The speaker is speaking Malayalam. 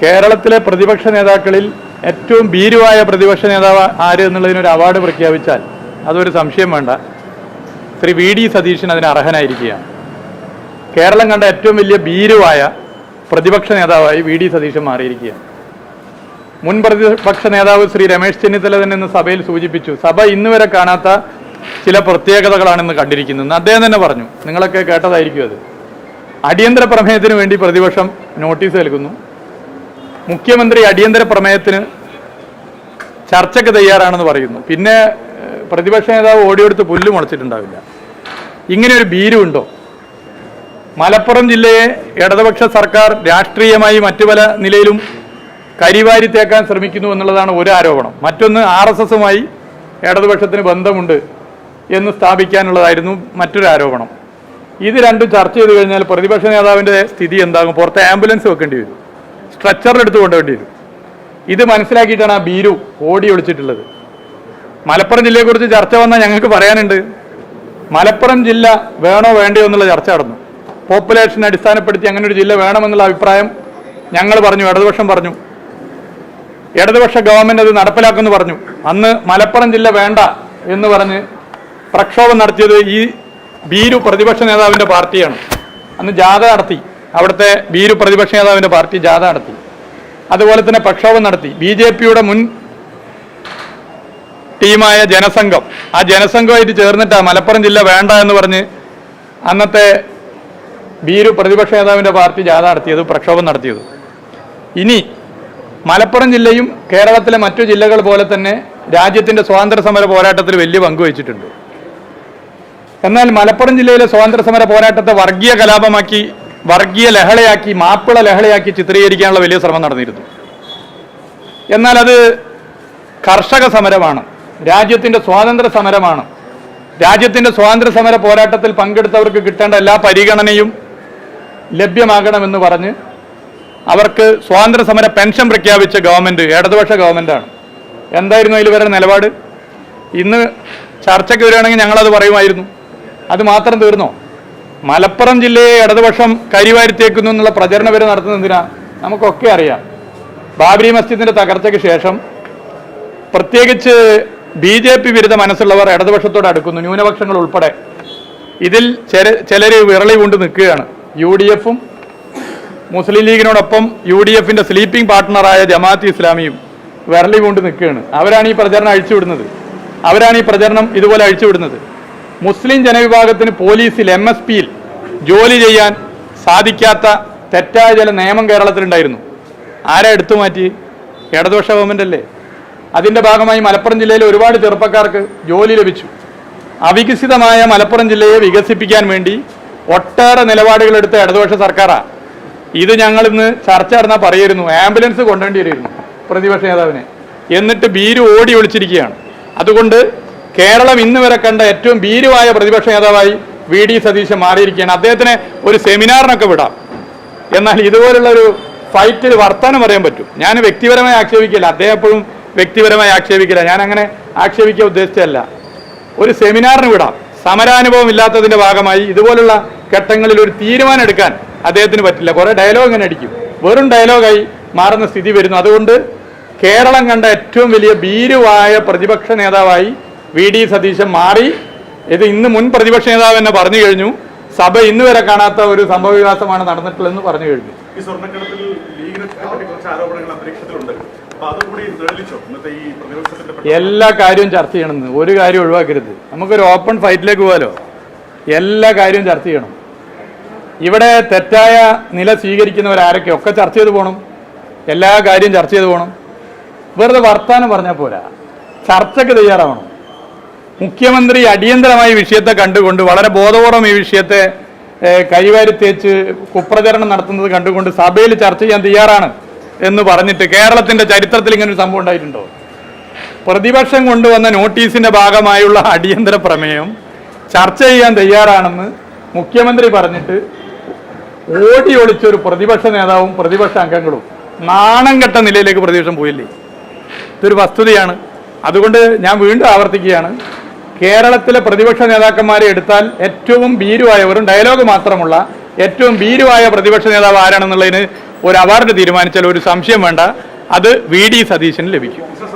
കേരളത്തിലെ പ്രതിപക്ഷ നേതാക്കളിൽ ഏറ്റവും ഭീരുവായ പ്രതിപക്ഷ നേതാവ് ആര് എന്നുള്ളതിനൊരു അവാർഡ് പ്രഖ്യാപിച്ചാൽ അതൊരു സംശയം വേണ്ട. ശ്രീ വി ഡി സതീശൻ അതിന് അർഹനായിരിക്കുകയാണ്. കേരളം കണ്ട ഏറ്റവും വലിയ ഭീരുവായ പ്രതിപക്ഷ നേതാവായി വി ഡി സതീശൻ മാറിയിരിക്കുകയാണ്. മുൻ പ്രതിപക്ഷ നേതാവ് ശ്രീ രമേശ് ചെന്നിത്തല തന്നെ ഇന്ന് സഭയിൽ സൂചിപ്പിച്ചു സഭ ഇന്ന് വരെ കാണാത്ത ചില പ്രത്യേകതകളാണ് ഇന്ന് കണ്ടിരിക്കുന്നത് അദ്ദേഹം തന്നെ പറഞ്ഞു. നിങ്ങളൊക്കെ കേട്ടതായിരിക്കും അത്. അടിയന്തര പ്രമേയത്തിന് വേണ്ടി പ്രതിപക്ഷം നോട്ടീസ് നൽകുന്നു. മുഖ്യമന്ത്രി അടിയന്തര പ്രമേയത്തിന് ചർച്ചയ്ക്ക് തയ്യാറാണെന്ന് പറയുന്നു. പിന്നെ പ്രതിപക്ഷ നേതാവ് ഓടിയെടുത്ത് പുല്ലു മുളച്ചിട്ടുണ്ടാവില്ല. ഇങ്ങനെ ഒരു ഭീരുണ്ടോ? മലപ്പുറം ജില്ലയെ ഇടതുപക്ഷ സർക്കാർ രാഷ്ട്രീയമായി മറ്റു പല നിലയിലും കരിവാരി തേക്കാൻ ശ്രമിക്കുന്നു എന്നുള്ളതാണ് ഒരു ആരോപണം. മറ്റൊന്ന് ആർ എസ് എസുമായി ഇടതുപക്ഷത്തിന് ബന്ധമുണ്ട് എന്ന് സ്ഥാപിക്കാനുള്ളതായിരുന്നു മറ്റൊരു ആരോപണം. ഇത് രണ്ടും ചർച്ച ചെയ്ത് കഴിഞ്ഞാൽ പ്രതിപക്ഷ നേതാവിന്റെ സ്ഥിതി എന്താകും? പുറത്ത് ആംബുലൻസ് വെക്കേണ്ടി വരും. സ്ട്രെച്ചറിലെടുത്ത് കൊണ്ടുവേണ്ടി വരും. ഇത് മനസ്സിലാക്കിയിട്ടാണ് ആ ബീരു ഓടി ഒളിച്ചിട്ടുള്ളത്. മലപ്പുറം ജില്ലയെക്കുറിച്ച് ചർച്ച വന്നാൽ ഞങ്ങൾക്ക് പറയാനുണ്ട് മലപ്പുറം ജില്ല വേണോ വേണ്ടയോ എന്നുള്ള ചർച്ച നടന്നു. പോപ്പുലേഷൻ അടിസ്ഥാനപ്പെടുത്തി അങ്ങനെ ഒരു ജില്ല വേണമെന്നുള്ള അഭിപ്രായം ഞങ്ങൾ പറഞ്ഞു ഇടതുപക്ഷം പറഞ്ഞു. ഇടതുപക്ഷ ഗവൺമെന്റ് അത് നടപ്പിലാക്കുമെന്ന് പറഞ്ഞു. അന്ന് മലപ്പുറം ജില്ല വേണ്ട എന്ന് പറഞ്ഞ് പ്രക്ഷോഭം നടത്തിയത് ഈ ബീരു പ്രതിപക്ഷ നേതാവിന്റെ പാർട്ടിയാണ്. അന്ന് ജാഥ നടത്തി. അവിടുത്തെ ബീരു പ്രതിപക്ഷ നേതാവിന്റെ പാർട്ടി ജാഥ നടത്തി. അതുപോലെ തന്നെ പ്രക്ഷോഭം നടത്തി. ബി ജെ പിയുടെ മുൻ ടീമായ ജനസംഘം. ആ ജനസംഘമായിട്ട് ചേർന്നിട്ട് മലപ്പുറം ജില്ല വേണ്ട എന്ന് പറഞ്ഞ് അന്നത്തെ ബീരു പ്രതിപക്ഷ നേതാവിന്റെ പാർട്ടി ജാഥ നടത്തിയത് പ്രക്ഷോഭം നടത്തിയത്. ഇനി മലപ്പുറം ജില്ലയും കേരളത്തിലെ മറ്റു ജില്ലകൾ പോലെ തന്നെ രാജ്യത്തിന്റെ സ്വാതന്ത്ര്യ സമര പോരാട്ടത്തിൽ വലിയ പങ്കുവച്ചിട്ടുണ്ട് എന്നാൽ മലപ്പുറം ജില്ലയിലെ സ്വാതന്ത്ര്യ സമര പോരാട്ടത്തെ വർഗീയ കലാപമാക്കി വർഗീയ ലഹളയാക്കി മാപ്പിള ലഹളയാക്കി ചിത്രീകരിക്കാനുള്ള വലിയ ശ്രമം നടന്നിരുന്നു. എന്നാൽ അത് കർഷക സമരമാണ് രാജ്യത്തിന്റെ സ്വാതന്ത്ര്യ സമരമാണ്. രാജ്യത്തിന്റെ സ്വാതന്ത്ര്യ സമര പോരാട്ടത്തിൽ പങ്കെടുത്തവർക്ക് കിട്ടേണ്ട എല്ലാ പരിഗണനയും ലഭ്യമാകണമെന്ന് പറഞ്ഞ് അവർക്ക് സ്വാതന്ത്ര്യ സമര പെൻഷൻ പ്രഖ്യാപിച്ച ഗവൺമെന്റ് ഇടതുപക്ഷ ഗവൺമെന്റാണ്. എന്തായിരുന്നു അതിൽ വരെ നിലപാട്? ഇന്ന് ചർച്ചയ്ക്ക് വരികയാണെങ്കിൽ ഞങ്ങളത് പറയുമായിരുന്നു. അത് മാത്രം തീർന്നോ? മലപ്പുറം ജില്ലയെ ഇടതുപക്ഷം കരിവാരിത്തേക്കുന്നു എന്നുള്ള പ്രചരണം വരെ നടത്തുന്നത് എന്തിനാ? നമുക്കൊക്കെ അറിയാം. ബാബരി മസ്ജിദിന്റെ തകർച്ചയ്ക്ക് ശേഷം പ്രത്യേകിച്ച് ബി ജെ പി വിരുദ്ധ മനസ്സുള്ളവർ ഇടതുപക്ഷത്തോട് അടുക്കുന്നു. ന്യൂനപക്ഷങ്ങൾ ഉൾപ്പെടെ. ഇതിൽ ചില ചിലർ വിറളി കൊണ്ട് നിൽക്കുകയാണ്. യു ഡി എഫും മുസ്ലിം ലീഗിനോടൊപ്പം യു ഡി എഫിന്റെ സ്ലീപ്പിംഗ് പാർട്ട്ണറായ ജമാഅത്ത് ഇസ്ലാമിയും വിരളി കൊണ്ട് നിൽക്കുകയാണ്. അവരാണ് ഈ പ്രചരണം അഴിച്ചുവിടുന്നത്. അവരാണ് ഈ പ്രചരണം ഇതുപോലെ അഴിച്ചുവിടുന്നത്. മുസ്ലിം ജനവിഭാഗത്തിന് പോലീസിൽ എം എസ് പിയിൽ ജോലി ചെയ്യാൻ സാധിക്കാത്ത തെറ്റായ ചില നിയമം കേരളത്തിലുണ്ടായിരുന്നു. ആരാ എടുത്തു മാറ്റി? ഇടതുപക്ഷ ഗവൺമെന്റ് അല്ലേ? അതിന്റെ ഭാഗമായി മലപ്പുറം ജില്ലയിലെ ഒരുപാട് ചെറുപ്പക്കാർക്ക് ജോലി ലഭിച്ചു. അവികസിതമായ മലപ്പുറം ജില്ലയെ വികസിപ്പിക്കാൻ വേണ്ടി ഒട്ടേറെ നിലപാടുകൾ എടുത്ത ഇടതുപക്ഷ സർക്കാരാണ് ഇത് ഞങ്ങൾ ഇന്ന് ചർച്ച നടന്നാൽ പറയായിരുന്നു ആംബുലൻസ് കൊണ്ടുവേണ്ടി പ്രതിപക്ഷ നേതാവിനെ. എന്നിട്ട് ഭീരു ഓടി ഒളിച്ചിരിക്കുകയാണ്. അതുകൊണ്ട് കേരളം ഇന്ന് വരെ കണ്ട ഏറ്റവും ഭീരുവായ പ്രതിപക്ഷ നേതാവായി വി ഡി സതീശൻ മാറിയിരിക്കുകയാണ്. അദ്ദേഹത്തിന് ഒരു സെമിനാറിനൊക്കെ വിടാം. എന്നാൽ ഇതുപോലുള്ള ഒരു ഫൈറ്റിൽ വർത്താനം പറയാൻ പറ്റും. ഞാൻ വ്യക്തിപരമായി ആക്ഷേപിക്കില്ല. അദ്ദേഹം എപ്പോഴും വ്യക്തിപരമായി ആക്ഷേപിക്കില്ല. ഞാൻ അങ്ങനെ ആക്ഷേപിക്കാൻ ഉദ്ദേശിച്ചതല്ല. ഒരു സെമിനാറിന് വിടാം. സമരാനുഭവം ഇല്ലാത്തതിന്റെ ഭാഗമായി ഇതുപോലുള്ള ഘട്ടങ്ങളിൽ ഒരു തീരുമാനം എടുക്കാൻ അദ്ദേഹത്തിന് പറ്റില്ല. കുറെ ഡയലോഗ് ഇങ്ങനെ അടിക്കും. വെറും ഡയലോഗായി മാറുന്ന സ്ഥിതി വരുന്നു. അതുകൊണ്ട് കേരളം കണ്ട ഏറ്റവും വലിയ ഭീരുവായ പ്രതിപക്ഷ നേതാവായി വി ഡി സതീശൻ മാറി. ഇത് ഇന്ന് മുൻ പ്രതിപക്ഷ നേതാവ് തന്നെ പറഞ്ഞു കഴിഞ്ഞു. സഭ ഇന്ന് വരെ കാണാത്ത ഒരു സംഭവ വികാസമാണ് നടന്നിട്ടുള്ളതെന്ന് പറഞ്ഞു കഴിഞ്ഞു. ഈ സ്വർണക്കടത്തിൽ ലീഗിനെ പറ്റി കുറച്ച് ആരോപണങ്ങൾ അന്തരീക്ഷത്തിലുണ്ട് എല്ലാ കാര്യവും ചർച്ച ചെയ്യണമെന്ന് ഒരു കാര്യം ഒഴിവാക്കരുത്. നമുക്കൊരു ഓപ്പൺ ഫൈറ്റിലേക്ക് പോകാലോ? എല്ലാ കാര്യവും ചർച്ച ചെയ്യണം. ഇവിടെ തെറ്റായ നില സ്വീകരിക്കുന്നവരാരൊക്കെ ഒക്കെ ചർച്ച ചെയ്ത് പോകണം എല്ലാ കാര്യവും ചർച്ച ചെയ്ത് പോകണം വെറുതെ വർത്താനം പറഞ്ഞാൽ പോരാ. ചർച്ചയ്ക്ക് തയ്യാറാവണം. മുഖ്യമന്ത്രി അടിയന്തരമായി വിഷയത്തെ കണ്ടുകൊണ്ട് വളരെ ബോധപൂർവം ഈ വിഷയത്തെ കൈവാരി തേച്ച് കുപ്രചരണം നടത്തുന്നത് കണ്ടുകൊണ്ട് സഭയിൽ ചർച്ച ചെയ്യാൻ തയ്യാറാണ് എന്ന് പറഞ്ഞിട്ട് കേരളത്തിന്റെ ചരിത്രത്തിൽ ഇങ്ങനെ ഒരു സംഭവം ഉണ്ടായിട്ടുണ്ടോ? പ്രതിപക്ഷം കൊണ്ടുവന്ന നോട്ടീസിന്റെ ഭാഗമായുള്ള അടിയന്തര പ്രമേയം ചർച്ച ചെയ്യാൻ തയ്യാറാണെന്ന് മുഖ്യമന്ത്രി പറഞ്ഞിട്ട് ഓടി ഒളിച്ച ഒരു പ്രതിപക്ഷ നേതാവും പ്രതിപക്ഷ അംഗങ്ങളും നാണം കെട്ട നിലയിലേക്ക് പ്രതിപക്ഷം പോയില്ലേ? ഇതൊരു വസ്തുതയാണ്. അതുകൊണ്ട് ഞാൻ വീണ്ടും ആവർത്തിക്കുകയാണ്. കേരളത്തിലെ പ്രതിപക്ഷ നേതാക്കന്മാരെ എടുത്താൽ ഏറ്റവും ഭീരുവായ വെറും ഡയലോഗ് മാത്രമുള്ള ഏറ്റവും ഭീരുവായ പ്രതിപക്ഷ നേതാവ് ആരാണെന്നുള്ളതിന് ഒരു അവാർഡ് തീരുമാനിച്ചാൽ ഒരു സംശയം വേണ്ട. അത് വി ഡി സതീശന് ലഭിക്കും.